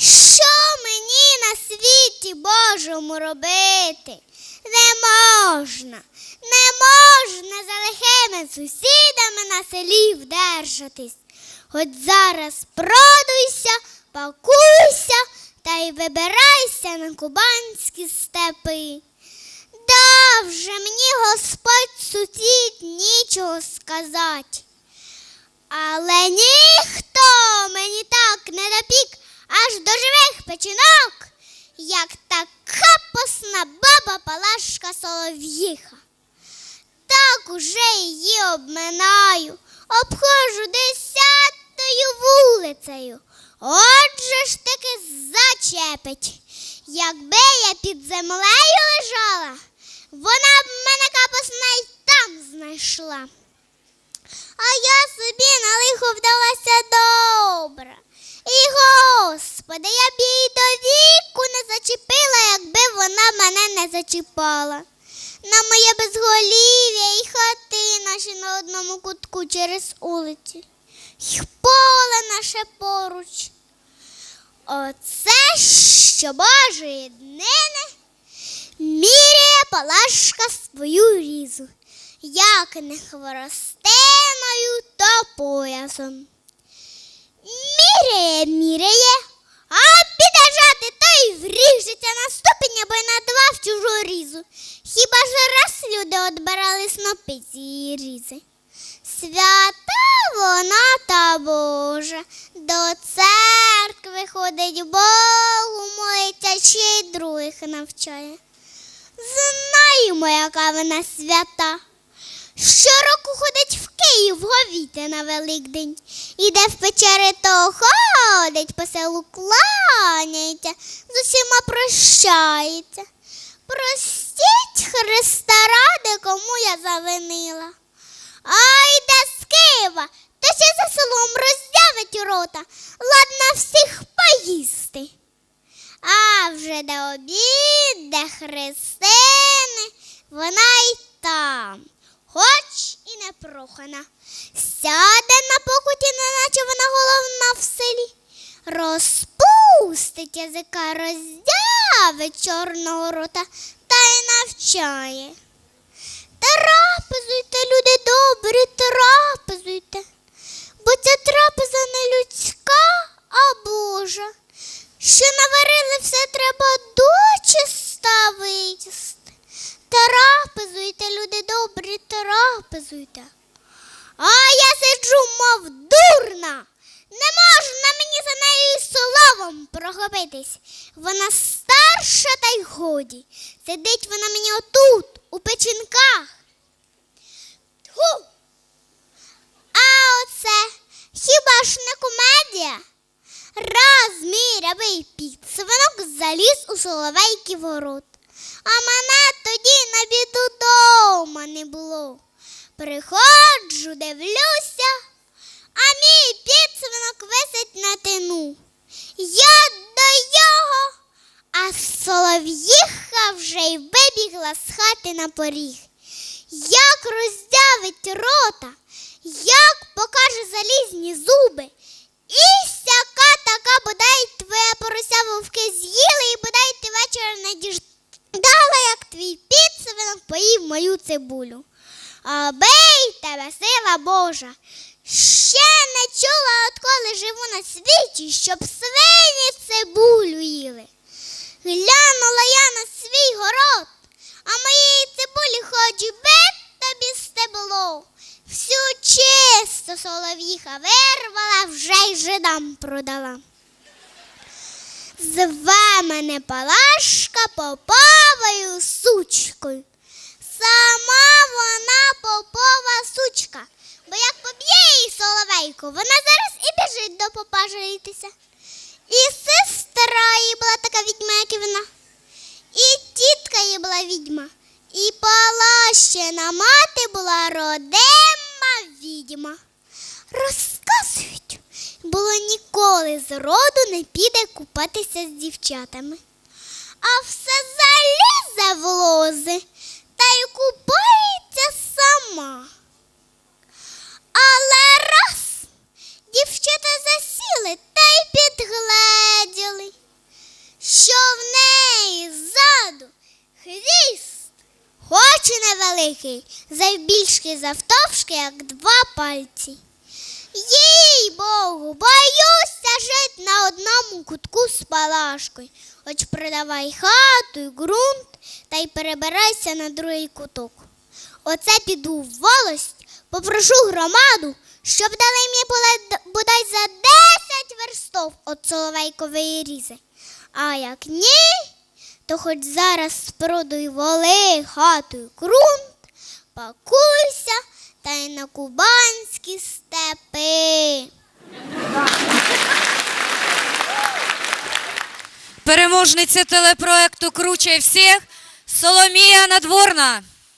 Що мені на світі Божому робити? Не можна, не можна за лихими сусідами на селі вдержатись. Хоч зараз продуйся, пакуйся та й вибирайся на кубанські степи. Дав же мені Господь сусід нічого сказати. Але ніхто мені так не допік аж до живих печінок, як та капосна баба Палашка Солов'їха. Так уже її обминаю, обходжу десятою вулицею. Отже ж таки зачепить. Якби я під землею лежала, вона б мене капосна й там знайшла. А я собі на лихо вдалася добре. І, господи, я б її до віку не зачепила, якби вона мене не зачіпала. На моє безголів'я і хати наші на одному кутку через улиці. І поле наше поруч. Оце що Божої днини міряє Палашка свою різу, як не хворостиною, то поясом. Міряє, міряє, а піде жати, то й вріжеться на ступінь або й на два в чужу різу. Хіба ж раз люди отбирали снопи з різи? Свята вона та Божа, до церкви ходить Богу, молиться, ще й других навчає. Знаємо, яка вона свята. Щороку ходить в Київ говіти на Великдень. Іде в печери, то ходить по селу кланяється, з усіма прощається. Простіть Христа ради, кому я завинила. А йде з Києва, то ще за селом роздявить рота, ладна всіх поїсти. А вже де обід, де хрестини, вона й хоч і не прохана. Сяде на покуті, неначе вона головна в селі, розпустить язика, роздявить чорного рота та й навчає. Трапезуйте, люди добрі, трапезуйте, бо ця трапеза не людська, а Божа. Що наварили все треба дочиста виїсти. Трапезуйте, люди добрі, трапезуйте. А я сиджу, мов дурна. Не можна мені за нею словом прохопитись. Вона старша та й годі. Сидить вона мені отут, у печінках. Тьху! А оце хіба ж не комедія? Раз мій рябий підсвинок заліз у соловейки ворот, а мене тоді на біду дома не було. Приходжу, дивлюся, а мій підсвинок висить на тину. Я до його, а солов'їха вже й вибігла з хати на поріг. Як роздявить рота, як покаже залізні зуби. І сяка така бодай твоя порося вовки з'їли, і бодай ти вечора не діждала, як твій підсвинок поїв мою цибулю. Абей тебе, сила Божа. Ще не чула, отколи живу на світі, щоб свині цибулю їли. Глянула я на свій город, а моєї цибулі хоч би тобі стебло. Всю чисто солов'їха вирвала, вже й жидам продала. Зве мене Палашка поповою сучкою. Сама вона попова сучка, бо як поб'є її соловейку, вона зараз і біжить до попа жалітися. І сестра її була така відьма, як і вона, і тітка її була відьма, і Палащина мати була родима відьма. Розказують, було ніколи з роду не піде купатися з дівчатами. А все залізе в лози та й купається сама. Але раз дівчата засіли та й підгледіли, що в неї ззаду хвіст, хоч і невеликий, завбільшки завтовшки, як два пальці. Їй Богу, боюся жити на одному кутку з палашкою, хоч продавай хату і ґрунт та й перебирайся на другий куток. Оце піду в волость, попрошу громаду, щоб дали мені бодай за 10 верстов от Соловейкової різи. А як ні, то хоч зараз спродай воли, хату і ґрунт, пакуйся та й на кубанські степи. Переможниця телепроекту Круче всіх Соломія Надворна.